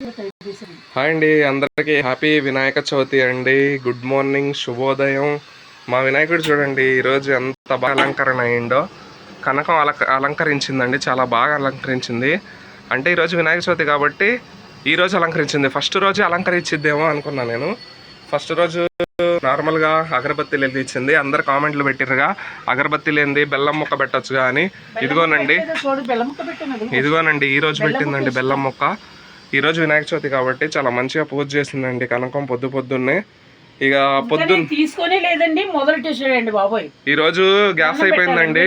Hi అండి అందరికీ happy Vinayaka Chavithi అండి. గుడ్ మార్నింగ్ శుభోదయం. మా వినాయకుడు చూడండి ఈరోజు ఎంత బాగా అలంకరణ అయిందో. కనకం అలక అలంకరించిందండి చాలా బాగా అలంకరించింది. అంటే ఈరోజు వినాయక చవితి కాబట్టి ఈ రోజు అలంకరించింది. ఫస్ట్ రోజు అలంకరించిద్దేమో అనుకున్నా నేను. ఫస్ట్ రోజు నార్మల్గా అగరబత్తి వెలిగించింది అందరు కామెంట్లు పెట్టిర్రుగా అగరబత్తి లేనిది బెల్లం ముక్క పెట్టొచ్చుగా అని. ఇదిగోనండి. ఇదిగోనండి ఈ రోజు పెట్టిందండి బెల్లం మొక్క. ఈ రోజు వినాయక చవితి కాబట్టి చాలా మంచిగా పూజ చేసిందండి. కనకం పొద్దు పొద్దున్నే. ఇక పొద్దు తీసుకొని లేదండి బాబోయ్. ఈ రోజు గ్యాస్ అయిపోయిందండి.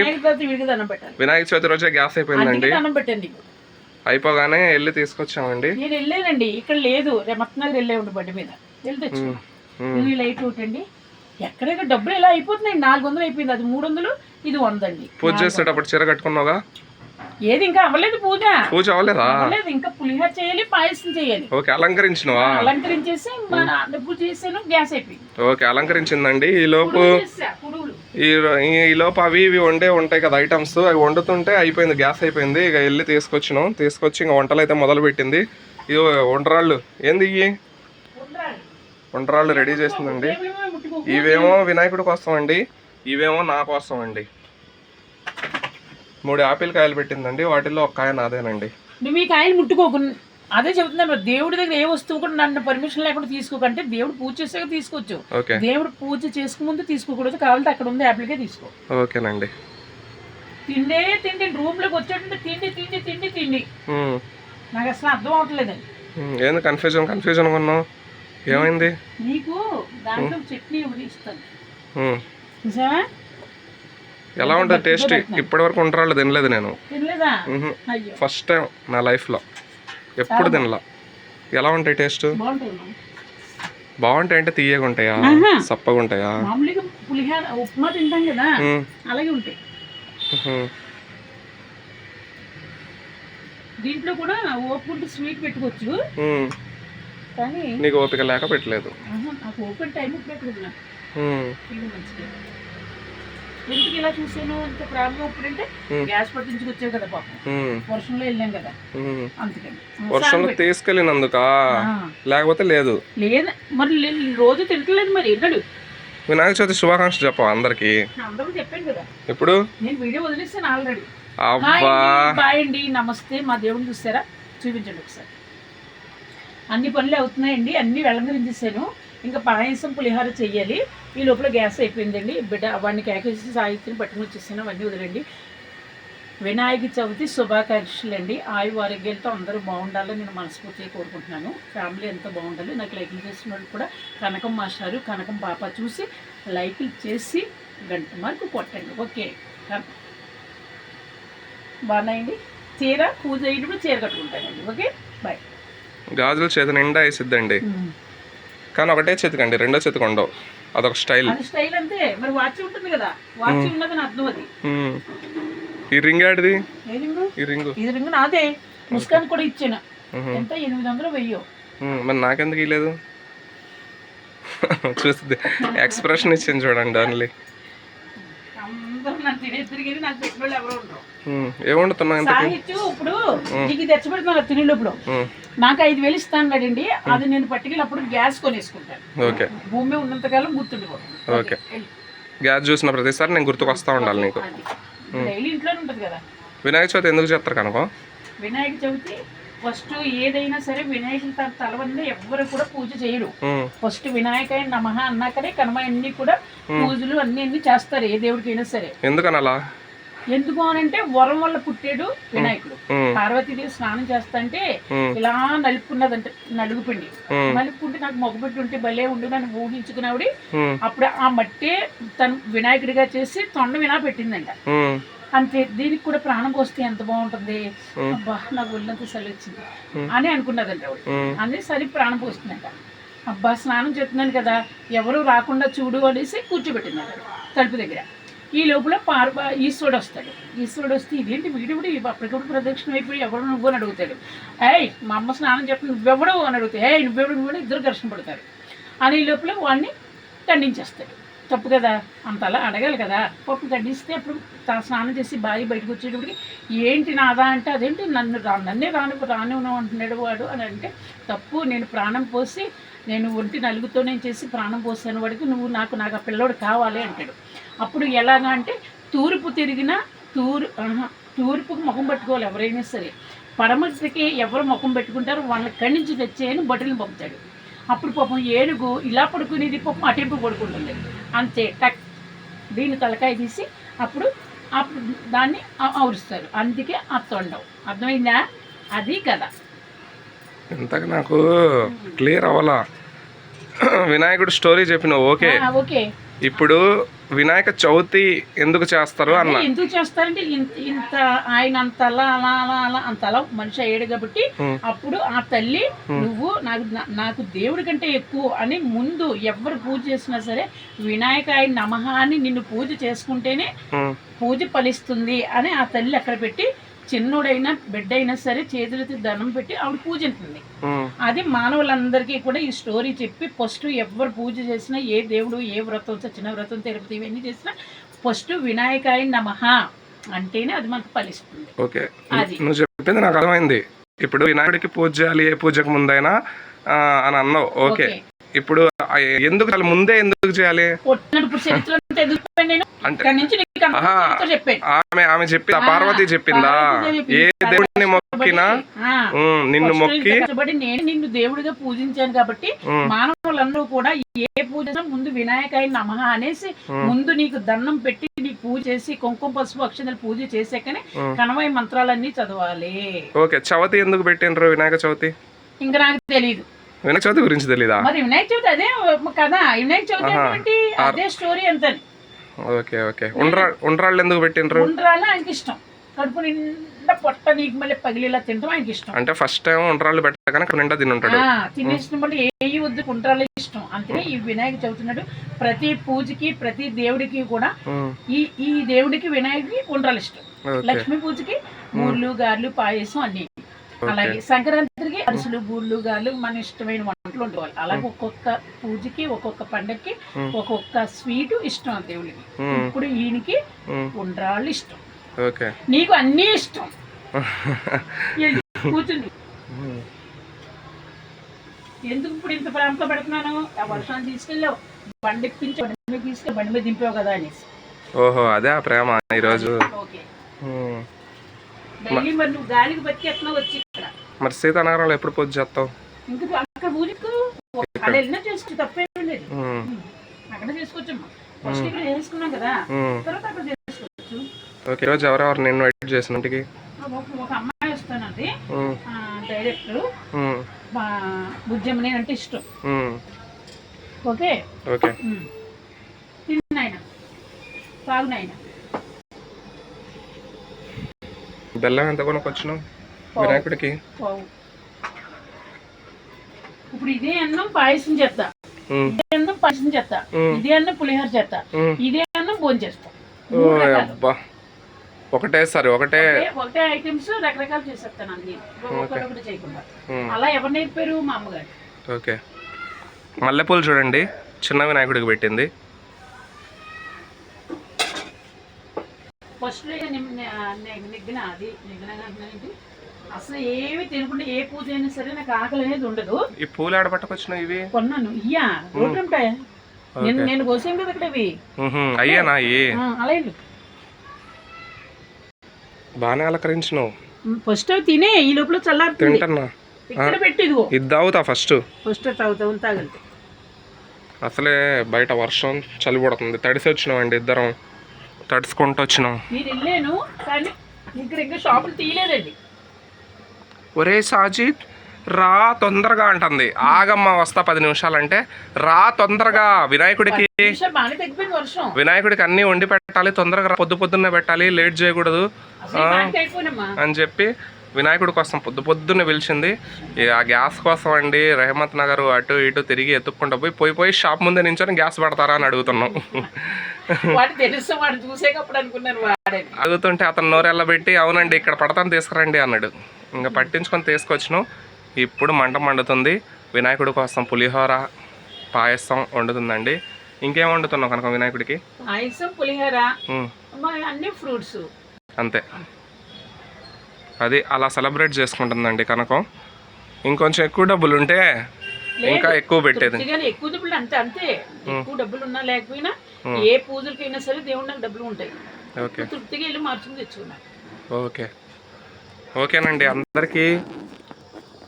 వినాయక చవితి రోజే గ్యాస్ అయిపోయిందండి. అయిపోగానే వెళ్ళి తీసుకొచ్చామండి. నేను వెళ్ళానండి ఇక్కడ లేదు. రెమత్నగర్ వెళ్ళే ఉండి బండి మీద. వెళ్ళి లైట్ ఎక్కడెక్కడ డబ్బులు ఎలా అయిపోతున్నాయి? నాలుగు వందలు అయిపోయింది. అది మూడు వందలు ఇది వంద అండి పూజ చేసేటప్పుడు చీర కట్టుకున్నావుగా? ఏది ఇంకా అవ్వలేదు పూజ. పూజ అవ్వలేదా? అవ్వలేదు ఇంకా పులిహోర చేయాలి పాయసం చేయాలి. ఓకే అలంకరించినవా? అలంకరించేసి డబ్బు చేసాను గ్యాస్ అయిపోయింది. ఓకే అలంకరించిందండి. ఈ లోపు. ఈ లోపు అవి ఇవి వండే ఉంటాయి కదా ఐటమ్స్ అవి వండుతుంటే అయిపోయింది గ్యాస్ అయిపోయింది. ఇక వెళ్ళి తీసుకొచ్చినాం. తీసుకొచ్చి ఇంకా వంటలు అయితే మొదలు పెట్టింది ఇది వంటరాళ్ళు. ఏంది ఇవి. వంటరాళ్ళు. రెడీ చేసిందండి. ఇవేమో వినాయకుడి కోసం అండి ఇవేమో నా కోసం అండి మూడు ఆపిల్ కాయలు పెట్టిందండి. వాటిల్లో ఒక కాయ నాదేనండి. నువ్వు ఈ కాయలు ముట్టుకోకు. అదే చెబుతున్నాను దేవుడి దగ్గర ఏ వస్తువు కూడా నన్ను పర్మిషన్ లేకుండా తీసుకోకంటే దేవుడు పూజ చేసాక తీసుకోవచ్చు. ఓకే. దేవుడు పూజ చేసుకు ముందు తీసుకోకూడదు. కావాలంటే అక్కడ ఉంది యాప్లికే తీసుకో. ఓకేనండి. తిండే తిండి. రూమ్లోకి వచ్చాడంటే తిండి తిండి తిండి తిండి. నాకు అసలు అర్థం అవట్లేదండి. ఉమ్, ఏంది కన్ఫ్యూజన్ కన్ఫ్యూజన్ ఉన్నావు? ఏమైంది? నీకు దాంట్లో చట్నీ ఇస్తాను. నిజమా ఎలా ఉంటుంది టేస్ట్ ఇప్పటివరకు వంటరాళ్ళు తినలేదు నేను. ఫస్ట్ టైం నా లైఫ్లో ఎప్పుడు తినలా. ఎలా ఉంటాయి టేస్ట్. బాగుంటాయి అంటే తీయగా ఉంటాయా. సప్పగా ఉంటాయా? మామూలుగా పులిహార ఉప్మా తింటాం కదా. ఉమ్, అలాగే ఉంటాయి. ఉహు. దీంట్లో కూడా ఓపుకుంటే స్వీట్ పెట్టుకోవచ్చు. కానీ నీకు ఓపిక లేక పెట్టలేదు. ఓపెన్ టైం పెట్టలేదు ఎందుకు ఇలా చూసాను అంత ప్రేమగా ఇప్పుడంటే. గ్యాస్ పట్టించుకొచ్చావు కదా పాపం. వర్షంలో వెళ్ళాం కదా. అందుకని. వర్షంలో తీసుకెళ్ళినందుకా? లేకపోతే లేదు. లేదా. మరి రోజు తింటలేదు మరి. ఎన్నడు? వినాయక చవితి శుభాకాంక్షలు చెప్పు అందరికి? అందరూ చెప్పాను కదా. ఇప్పుడు నేను వీడియో వదిలేస్తాను ఆల్రెడీ. అబ్బా. బాయ్ అండి నమస్తే. మా దేవుడిని చూసారా? చూపించండి ఒకసారి. అన్ని పనులు అవుతున్నాయండి. అన్ని వెళ్ళంగరించేసాను ఇంకా పాయసం పులిహోర చెయ్యాలి. ఈ లోపల గ్యాస్ అయిపోయిందండి. బిడ్డ వాడిని కేకేసి సాహిత్యం పట్టుకుని వచ్చేసాను అవన్నీ వదిలేండి. వినాయక చవితి శుభాకాంక్షలు అండి ఆయు ఆరోగ్యాలతో అందరూ బాగుండాలని నేను మనస్ఫూర్తిగా కోరుకుంటున్నాను. ఫ్యామిలీ ఎంత బాగుండాలి నాకు లైక్లు చేసిన వాళ్ళు కూడా కనకం మాస్టారు కనకం పాప చూసి లైక్లు చేసి గంట మార్కు కొట్టండి. ఓకే బాగున్నాయండి? చీర పూజ అయ్యేటప్పుడు చీర కట్టుకుంటానండి. Okay bye. గాజులు చేతి నిండా వేసిద్దండి. కానీ ఒకటే చేతికండి రెండో చేతికి ఉండవు. అదొక స్టైల్. స్టైల్ అంతే మరి వాచ్ ఉంటుంది కదా వాచ్ ఉన్నదని అర్థం అది. ఈ రింగ్ ఆడిది ఏ రింగు? ఈ రింగు. ఇది రింగు నాదే. ముస్కాన్ కూడా ఇచ్చాను. ఎంత? ఎనిమిది వందలు వెయ్యో. మరి నాకెందుకు ఇలేదు చూస్తుంది ఎక్స్ప్రెషన్ ఇచ్చింది చూడండి ఓన్లీ నాకు పెట్టిన వాళ్ళు ఎవరు ఉండరు. ఇంతకి సాహిత్యం ఇప్పుడు నీకు తెచ్చిపెడుతున్నారు తినే లోపల ఉమ్, నాకు ఐదు వేలు ఇస్తాను కదండి అది నేను పట్టుకెళ్ళి అప్పుడు గ్యాస్ కొనేసుకుంటాను. ఓకే. భూమి ఉన్నంతకాలం గుర్తుండిపోతుంది ఓకే. గ్యాస్ చూసిన ప్రతిసారి నేను గుర్తుకొస్తా ఉండాలి నీకు. డైలీ ఇంట్లోనే ఉంటుంది కదా. వినాయక చవితి ఎందుకు చేస్తారు కనుక? వినాయక చవితి ఫస్ట్ ఏదైనా సరే వినాయకుని తన తలవన్నీ ఎవ్వరు కూడా పూజ చేయరు. ఫస్ట్ వినాయక నమః అన్నాకనే కనుమ అన్ని కూడా పూజలు అన్ని అన్ని చేస్తారు ఏ దేవుడికైనా సరే. ఎందుకని అలా ఎందుకు అనంటే వరం వల్ల పుట్టాడు వినాయకుడు. పార్వతీదేవి స్నానం చేస్తంటే ఇలా నలుపుకున్నదంట నలుగుపిండి. నలుపుకుంటే నాకు మొగబెట్టి ఉంటే భలే ఉండు నన్ను ఊహించుకున్నావిడి. అప్పుడు ఆ మట్టే తను వినాయకుడిగా చేసి తొండ వినా పెట్టిందంట. అంతే దీనికి కూడా ప్రాణం పోస్తే ఎంత బాగుంటుంది? అబ్బా నాకు ఒళ్ళంతా చలి వచ్చింది. అని అనుకున్నదంట ఆవిడ. ఉమ్, అదే సరి ప్రాణం పోస్తుందంట. అబ్బా స్నానం చేస్తున్నాను కదా ఎవరు రాకుండా చూడు అనేసి కూర్చోబెట్టిందంట తలుపు దగ్గర. ఈ లోపల పార్వ ఈశ్వరుడు వస్తాడు. ఈశ్వరుడు వస్తే ఇదేంటి వీడు కూడా అప్పటికప్పుడు ప్రదక్షిణ అయిపోయి ఎవరు నువ్వు అని అడుగుతాడు. ఏయ్ మా అమ్మ స్నానం చెప్పి నువ్వెవడవు అని అడుగుతాయి ఏయ్ నువ్వెవడు నువ్వు ఇద్దరు ఘర్షణ పడతారు. అని ఈ లోపల వాడిని దండించేస్తాడు. తప్పు కదా? అంతలా అడగాలి కదా? పప్పు గడ్డిస్తే అప్పుడు తన స్నానం చేసి బావి బయటకు వచ్చేటప్పటికి ఏంటి నాదా అంటే అదేంటి నన్ను రా నన్నే రాను రాను అంటున్నాడు వాడు అని అంటే తప్పు నేను ప్రాణం పోసి నేను ఒంటి నలుగుతో నేను చేసి ప్రాణం పోసాను వాడికి నువ్వు నాకు నాకు ఆ పిల్లోడు కావాలి అంటాడు. అప్పుడు ఎలాగా అంటే తూర్పు తిరిగిన తూరు తూర్పుకు ముఖం పెట్టుకోవాలి ఎవరైనా సరే. పడమటికి ఎవరు ముఖం పెట్టుకుంటారో వాళ్ళని కడి నుంచి తెచ్చేయని బట్టలు పంపుతాడు. అప్పుడు పాపం ఏనుగు ఇలా పడుకునేది పాపం అటింపు పడుకుంటుంది. అంతే టక్ దీని తలకాయ తీసి అప్పుడు అప్పుడు దాన్ని ఆవరిస్తారు అందుకే తొండం. అర్థమైందా? అది కదా ఇంతకు నాకు క్లియర్ అవ్వాలా? వినాయకుడు స్టోరీ చెప్పిన ఓకే. ఓకే. ఇప్పుడు వినాయక చవితి ఎందుకు చేస్తారు అన్న. ఎందుకు చేస్తారంటే ఇంత ఇంత ఆయన అంత అలా అలా అలా అలా అంత అలా మనిషి అయ్యాడు కాబట్టి. అప్పుడు ఆ తల్లి నువ్వు నాకు నాకు దేవుడి కంటే ఎక్కువ అని ముందు ఎవరు పూజ చేసినా సరే వినాయకాయ నమః అని నిన్ను పూజ చేసుకుంటేనే పూజ ఫలిస్తుంది అని ఆ తల్లి అక్కడ పెట్టి చిన్నోడైనా బిడ్డ అయినా సరే చేతులకి దండం పెట్టి ఆవిడ పూజింటుంది అది మానవులందరికీ కూడా ఈ స్టోరీ చెప్పి ఫస్ట్ ఎవరు పూజ చేసినా ఏ దేవుడు ఏ వ్రతం సచిన వ్రతం తిరుపతి ఇవన్నీ చేసినా ఫస్ట్ వినాయకాయ నమః అంటేనే అది మనకు ఫలిస్తుంది. ఓకే. అది. నువ్వు చెప్పింది నాకు అర్థమైంది. ఇప్పుడు వినాయకుడికి పూజ చేయాలి ఏ పూజకు ముందైనా అని అన్నావు. ఓకే. ఇప్పుడు ఎందుకు అసలు ముందే ఎందుకు చేయాలి? ఆమె ఆమె చెప్పిందా పార్వతి చెప్పిందా? ఏ. దేవుడిని మొక్కినా? నిన్ను మొక్కి? నేను నిన్ను దేవుడిగా పూజించాను కాబట్టి మానవులందరూ కూడా ఏ పూజ ముందు వినాయకాయ నమః అనేసి ముందు నీకు దండం పెట్టి నీకు పూజ చేసి కుంకుమ పసుపు అక్షతలు పూజ చేసాకనే ఉమ్. కనవై మంత్రాలన్నీ చదవాలి. ఓకే చవితి ఎందుకు పెట్టిండ్రు వినాయక చవితి? ఇంకా నాకు తెలియదు వినాయక చవితి గురించి తెలీదా? మరి వినాయక చవితి అదే కదా వినాయక చవితి. అంటే అదే స్టోరీ అంత. Okay okay. ఉండ్రా ఉండ్రాళ్ళు ఎందుకు పెట్టిండ్రు? ఉండ్రాలు ఆయనకి ఇష్టం. కడుపు నిండా పొట్ట నీకు మళ్ళీ పగిలేలా తింటాం ఆయనకి ఇష్టం. అంటే ఫస్ట్ టైం ఉండ్రాళ్ళు పెట్టగానే అక్కడ నిండా తిని ఉంటాడు ఆ, తినేసిన మళ్ళీ ఏ వద్దు ఉండ్రాలు ఇష్టం. అందుకనే ఈ వినాయక చవితి ప్రతి పూజకి ప్రతి దేవుడికి కూడా ఈ ఈ దేవుడికి వినాయకుడికి ఉండ్రాలు ఇష్టం. లక్ష్మీ పూజకి బూర్లు గారెలు పాయసం అన్ని. అలాగే సంక్రాంతికి అరిసెలు బూర్లు గారెలు మన ఇష్టమైన వంటలు వండుకోవాలి. అలాగే ఒక్కొక్క పూజకి ఒక్కొక్క పండగకి ఉమ్. ఒక్కొక్క స్వీట్ ఇష్టం దేవుడికి ఇప్పుడు ఈయనకి ఉండ్రాళ్ళు ఇష్టం. ఓకే. నీకు అన్నీ ఇష్టం? కూర్చుంది ఎందుకు ఇప్పుడు ఇంత ప్రేమతో పెడుతున్నాను? ఆ వర్షాన్ని తీసుకెళ్ళావు. బండి ఎక్కించి బండి మీద తీసుకెళ్ళి బండి మీద దింపావు కదా అనేసి. ఓహో అదే ఆ ప్రేమ ఈరోజు. ఓకే. డైలీ మరి నువ్వు గాలికి బతికేస్తున్నావు వచ్చి ఇక్కడ? మరి సీతానగరంలో ఎప్పుడు పూజ చేస్తావు? ఇంకా అక్కడ పూజకు అలా వెళ్ళినా చేసుకో తప్పేం లేదు. ఉమ్, అక్కడ చేసుకోవచ్చమ్మా. ఫస్ట్ ఇక్కడ చేసుకున్నాం కదా. ఉమ్. తర్వాత అక్కడ చేసుకోవచ్చు. ఓకే ఈరోజు ఎవరెవరు నిన్ను ఇన్వైట్ చేసిన ఇంటికి? ఒక ఒక అమ్మాయి వస్తానండి. ఉమ్, డైరెక్టర్. ఉమ్, బుజ్జమ్మని అంటే ఇష్టం. ఓకే? ఓకే. తిన్నాయన తాగునాయన బెల్లం ఎంత కొనుక్కొచ్చినావు? వినాయకుడికి? ఇప్పుడు ఇదే అన్నం పాయసం చేస్తా. ఇదే అన్నం పాయసం చేస్తా. ఇదే అన్నం పులిహోర చేస్తా. ఇదే అన్నం భోజనం చేస్తా. అబ్బా. ఒకటే సరే ఒకటే ఒకటే- ఐటమ్స్ రకరకాలు చేసేస్తాను అన్ని. ఒకటి చేయకుండా. ఉమ్, అలా ఎవరు నేర్పారు మా అమ్మగారు. ఓకే. మల్లెపూలు చూడండి. చిన్న వినాయకుడికి పెట్టింది. ఫస్ట్ నెగ్గిన అది అంటున్నానండి అసలు ఏమి తినకుండా ఏ పూజ అయినా సరే నాకు ఆకలి అనేది ఉండదు. ఈ పూలు ఆడ పట్టుకొచ్చినావు ఇవి? కొన్నాను. ఇయ్యా రోడ్డు ఉంటాయా? నేను నేను కోసాను కదా ఇక్కడ ఇవి. అయ్యేనా అలా బాగానే అలంకరించినావు. ఫస్ట్ అవి తినే ఈ లోపల చల్లారుతుంది. తింటున్నా? ఇక్కడ పెట్టి ఇదిగో. ఇది తాగుతా ఫస్ట్ ఫస్ట్ తాగుతావు తాగలితే అసలే బయట వర్షం చలి పడుతుంది. తడిసి వచ్చినామండి ఇద్దరం. తడుచుకుంటూ వచ్చినాం. నేను వెళ్ళాను కానీ ఇక్కడ ఇంకా షాపులు తీయలేదండి. ఒరే సాజిద్ రా తొందరగా అంటుంది. ఆగమ్మ వస్తా పది నిమిషాలంటే. రా తొందరగా వినాయకుడికి. వినాయకుడికి అన్నీ వండి పెట్టాలి తొందరగా పొద్దు పొద్దున్నే పెట్టాలి లేట్ చేయకూడదు. అని చెప్పి వినాయకుడి కోసం పొద్దు పొద్దున్నే పిలిచింది. ఆ గ్యాస్ కోసం అండి రెహమత్ నగర్ అటు ఇటు తిరిగి ఎత్తుక్కుంటూ పోయి పోయి పోయి షాప్ ముందే నించొని గ్యాస్ పెడతారా అని అడుగుతున్నాం. అడుగుతుంటే అతను నోరెళ్ళబెట్టి అవునండి ఇక్కడ పడతాను తీసుకురండి అన్నాడు. ఇంకా పట్టించుకొని తీసుకొచ్చినాం. ఇప్పుడు మంట మండుతుంది. వినాయకుడి కోసం పులిహోర పాయసం వండుతుందండి. ఇంకేం వండుతున్నావు కనుక వినాయకుడికి? పాయసం పులిహోర అన్ని ఫ్రూట్స్. అంతే. అది అలా సెలబ్రేట్ చేసుకుంటుందండి కనకం. ఇంకొంచెం ఎక్కువ డబ్బులు ఉంటే ఇంకా ఎక్కువ పెట్టేది. ఎక్కువ డబ్బులు అంతే అంతే. ఎక్కువ డబ్బులు ఉన్నా లేకపోయినా. ఏ పూజలకైనా సరే దేవుడు నాకు డబ్బులు ఉంటాయి. ఓకే. తృప్తిగా వెళ్ళి మార్చుకుని తెచ్చుకున్నా. ఓకే. ఓకేనండి అందరికీ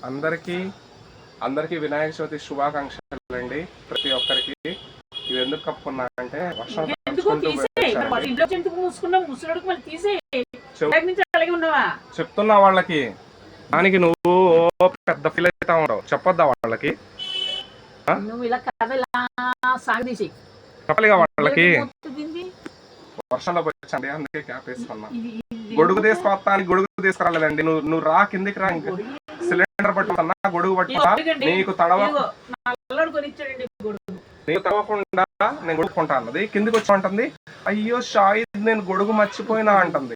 అందరికీ అందరికీ వినాయక చవితి శుభాకాంక్షలు అండి ప్రతి ఒక్కరికి. ఇది ఎందుకు కప్పుకున్నా అంటే వర్షం చెప్తున్నా వాళ్ళకి. దానికి నువ్వు పెద్ద ఫీల్ అవుతా ఉండవు. చెప్పొద్దా వాళ్ళకి? నువ్వు ఇలా కథ ఇలా సాగదీసి చెప్పలేగా వాళ్ళకి. వర్షంలో వచ్చండి అందుకే క్యాప్ వేసుకున్నా. గొడుగు తీసుకొస్తా అని గొడుగు తీసుకురాలేదండి. నువ్వు నువ్వు రా కిందికి రా ఇంక. సిలిండర్ పట్టుకున్నా గొడుగు పట్టుకున్నా. నీకు తడవ నీకు తడవకుండా నేను గొడుక్కుంటా అన్నది. కిందికి వచ్చి అంటుంది అయ్యో షాయిద్ నేను గొడుగు మర్చిపోయినా అంటుంది.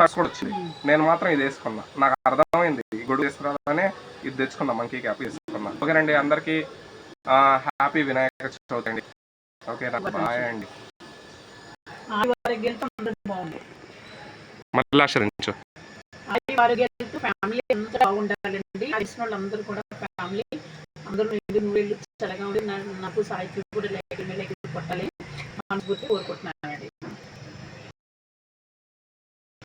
తడుచుకొని వచ్చింది నేను మాత్రం ఇది వేసుకున్నా. నాకు అర్థమైంది. ఈ గొడుగు తీసుకురాగానే ఇది తెచ్చుకున్నా మంకీ క్యాప్ వేసుకున్నా ఓకేనండి అందరికీ హ్యాపీ వినాయక చవితి అండి. ఓకే బాయ్ అండి. మళ్ళీ ఆశ్రయించు. ఆరోగ్యాలతో ఫ్యామిలీ అంతా బాగుండాలండి తెలిసిన వాళ్ళందరూ కూడా ఫ్యామిలీ అందరూ నువ్వు వెళ్ళి చల్లగా ఉండి నాకు సాహిత్యం కూడా లేక లేక కొట్టాలి మనస్ఫూర్తి కోరుకుంటున్నాను